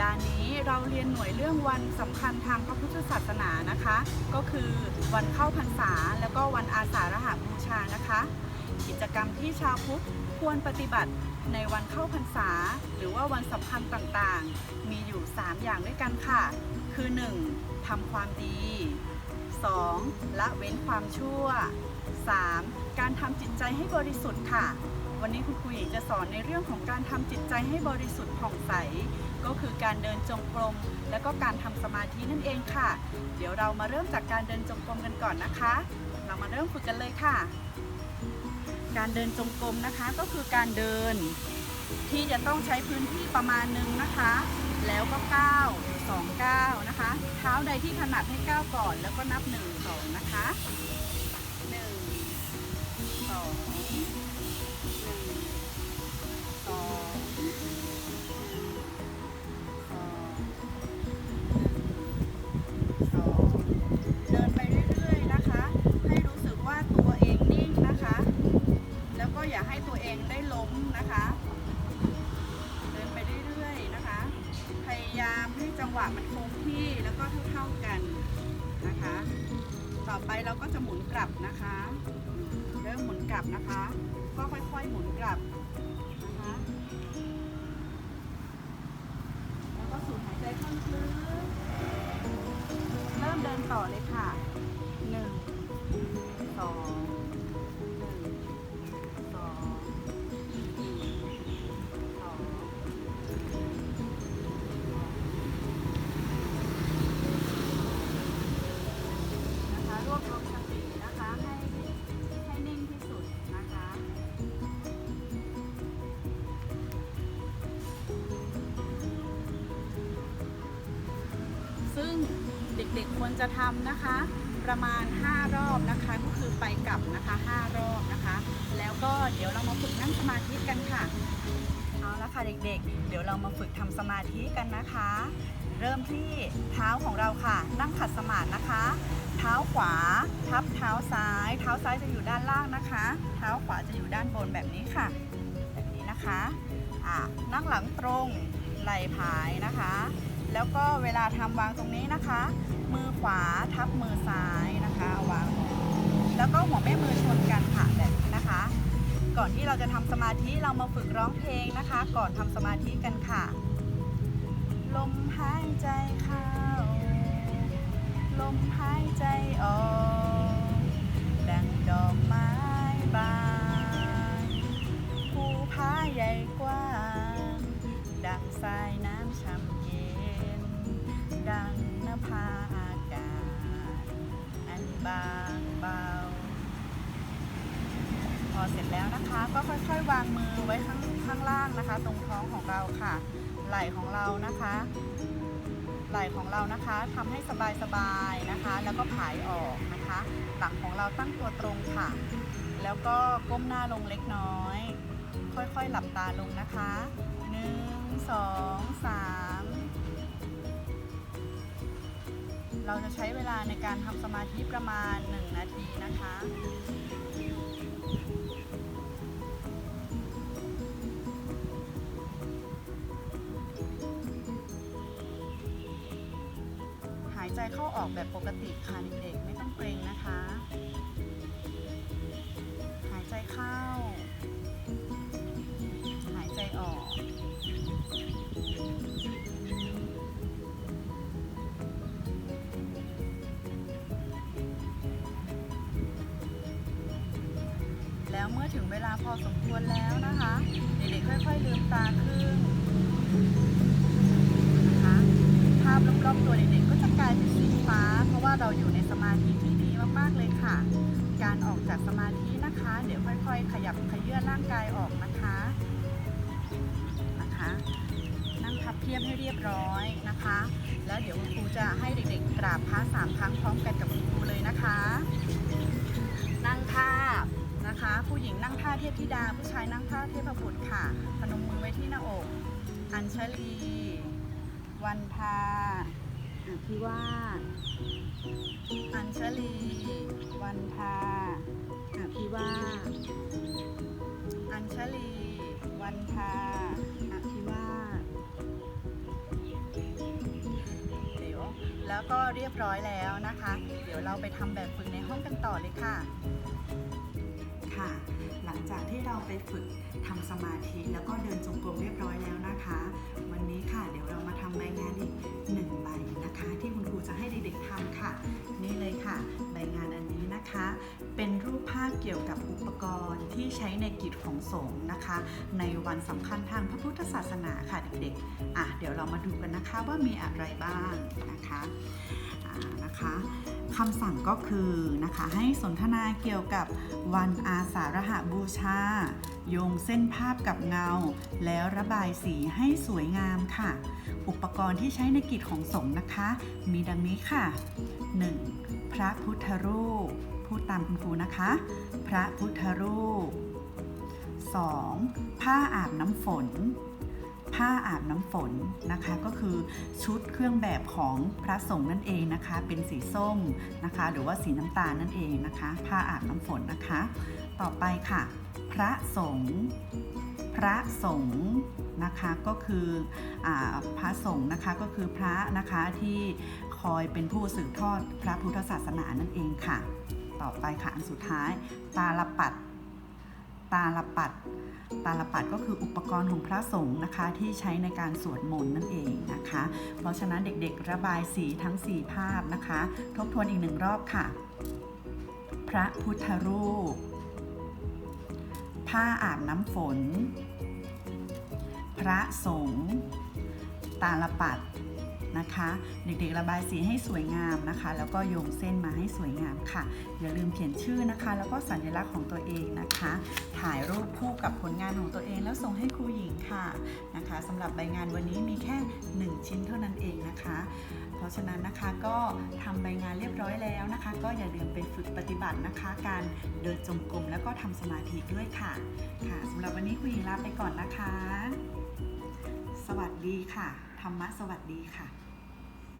ดาห์นี้เราเรียนหน่วยเรื่องวันสำคัญทางพระพุทธศาสนานะคะ ก็คือวันเข้าพรรษา แล้วก็วันอาสาฬหาบูชานะคะ กิจกรรมที่ชาวพุทธควรปฏิบัติในวันเข้าพรรษา หรือว่าวันสำคัญต่างๆ มีอยู่ 3 อย่างด้วยกันค่ะ คือ 1. ทำความดี 2. ละเว้นความชั่ว 3. การทำจิตใจให้บริสุทธิ์ค่ะ วันนี้คุณครูหญิงจะสอนในเรื่องของการทำจิตใจให้บริสุทธิ์ผ่องใส ก็คือการเดินจงกรมและก็การทำสมาธินั่นเองค่ะ เดี๋ยวเรามาเริ่มจากการเดินจงกรมกันก่อนนะคะ เรามาเริ่มฝึกกันเลยค่ะ การเดินจงกรมนะคะก็คือการเดินที่จะต้องใช้พื้นที่ประมาณหนึ่งนะคะ แล้วก็ก้าวสองก้าวนะคะ เท้าใดที่ถนัดให้ก้าวก่อน แล้วก็นับหนึ่งสองนะคะหนึ่งสอง จังหวะมันคงที่แล้วก็เท่าๆกันนะคะ ต่อไปเราก็จะหมุนกลับนะคะ เริ่มหมุนกลับนะคะ ก็ค่อยๆหมุนกลับนะคะแล้วก็สูดหายใจเข้าลึกเริ่มเดินต่อเลยค่ะ ด็กๆควรจะทำนะคะ ประมาณ 5 รอบนะคะ ก็คือไปกลับนะคะ 5 รอบนะคะ แล้วก็เดี๋ยวเรามาฝึกนั่งสมาธิกันค่ะเอาละค่ะเด็กๆ เดี๋ยวเรามาฝึกทำสมาธิกันนะคะ เริ่มที่เท้าของเราค่ะ นั่งขัดสมาธินะคะ เท้าขวา ทับเท้าซ้าย เท้าซ้ายจะอยู่ด้านล่างนะคะ เท้าขวาจะอยู่ด้านบนแบบนี้ค่ะ แบบนี้นะคะอ่านั่งหลังตรงไหล่ผายนะคะ แล้วก็เวลาทำวางตรงนี้นะคะ มือขวาทับมือซ้ายนะคะวางแล้วก็หัวแม่มือชนกันค่ะแบบนี้นะคะ ก่อนที่เราจะทำสมาธิเรามาฝึกร้องเพลงนะคะ ก่อนทำสมาธิกันค่ะ ลมหายใจเข้า ลมหายใจออก เสร็จแล้วนะคะ ก็ค่อยๆ วางมือไว้ข้างข้างล่างนะคะ ตรงท้องของเราค่ะ ไหล่ของเรานะคะ ไหล่ของเรานะคะทำให้สบายๆนะคะ แล้วก็ผายออกนะคะหลังของเราตั้งตัวตรงค่ะ แล้วก็ก้มหน้าลงเล็กน้อย ค่อยๆ หลับตาลงนะคะหนึ่งสองสามเราจะใช้เวลาในการทำสมาธิประมาณ 1 นาทีนะคะายใจเข้าออกแบบปกติค่ะเด็กๆไม่ต้องเกรงนะคะ หายใจเข้า หายใจออก แล้วเมื่อถึงเวลาพอสมควรแล้วนะคะ เด็กๆค่อยๆลืมตาขึ้น ตัวเด็กๆก็จะกลายเป็นสีฟ้า เพราะว่าเราอยู่ในสมาธิที่ดีมากๆเลยค่ะ การออกจากสมาธินะคะ เดี๋ยวค่อยๆ ขยับขยื่นร่างกายออกนะคะนะคะ นั่งพับเพียบให้เรียบร้อยนะคะ แล้วเดี๋ยวคุณครูจะให้เด็กๆกราบพระสามครั้งพร้อมกันกับคุณครูเลยนะคะ นั่งท่านะคะ ผู้หญิงนั่งท่าเทพธิดา ผู้ชายนั่งท่าเทพบุตรค่ะพนมมือไว้ที่หน้าอก อัญชลีวันทา อภิวาสอัญชลี วันทาอภิวาสอัญชลี วันทาอภิวาสแล้วก็เรียบร้อยแล้วนะคะ เดี๋ยวเราไปทำแบบฝึกในห้องกันต่อเลยค่ะ ค่ะ หลังจากที่เราไปฝึก ทำสมาธิแล้วก็เดินจงกรมเรียบร้อยแล้วนะคะ วันนี้ค่ะเดี๋ยวเรามาทำใบงานอีกหนึ่งใบนะคะ ที่คุณครูจะให้เด็กๆทำค่ะ นี่เลยค่ะ ใบงานอันนี้นะคะ เป็นรูปภาพเกี่ยวกับอุปกรณ์ที่ใช้ในกิจของสงฆ์นะคะ ในวันสำคัญทางพระพุทธศาสนาค่ะเด็กๆอะเดี๋ยวเรามาดูกันนะคะว่ามีอะไรบ้างนะคะนะคะคำสั่งก็คือนะคะให้สนทนาเกี่ยวกับวันอาสาฬหบูชา โยงเส้นภาพกับเงา แล้วระบายสีให้สวยงามค่ะ อุปกรณ์ที่ใช้ในกิจของสงฆ์นะคะ มีดังนี้ค่ะ 1. พระพุทธรูป พูดตามคุณครูนะคะ พระพุทธรูป 2. ผ้าอาบน้ำฝน ผ้าอาบน้ำฝนนะคะ ก็คือชุดเครื่องแบบของพระสงฆ์นั่นเองนะคะ เป็นสีส้มนะคะ หรือว่าสีน้ำตาลนั่นเองนะคะ ผ้าอาบน้ำฝนนะคะ ต่อไปค่ะ พระสงฆ์พระสงฆ์นะคะก็คืออาพระสงฆ์นะคะก็คือพระนะคะที่ คอยเป็นผู้สืบทอดพระพุทธศาสนานั่นเองค่ะ ต่อไปค่ะอันสุดท้าย ตาลปัด ตาลปัด ตาลปัดก็คืออุปกรณ์ของพระสงฆ์นะคะที่ใช้ในการสวดมนต์นั่นเองนะคะ เพราะฉะนั้นเด็กๆ ระบายสีทั้ง 4 ภาพนะคะ ทบทวนอีกหนึ่งรอบค่ะ พระพุทธรูป ผ้าอาบน้ำฝน พระสงฆ์ตาลปัด นะคะ เด็กๆระบายสีให้สวยงามนะคะ แล้วก็โยงเส้นมาให้สวยงามค่ะ อย่าลืมเขียนชื่อนะคะ แล้วก็สัญลักษณ์ของตัวเองนะคะ ถ่ายรูปคู่กับผลงานของตัวเองแล้วส่งให้ครูหญิงค่ะนะคะสำหรับใบงานวันนี้มีแค่ 1 ชิ้นเท่านั้นเองนะคะ เพราะฉะนั้นนะคะก็ทำใบงานเรียบร้อยแล้วนะคะ ก็อย่าลืมไปฝึกปฏิบัตินะคะ การเดินจงกรมแล้วก็ทำสมาธิด้วยค่ะค่ะสำหรับวันนี้ครูหญิงลาไปก่อนนะคะ สวัสดีค่ะ ธรรมะสวัสดีค่ะ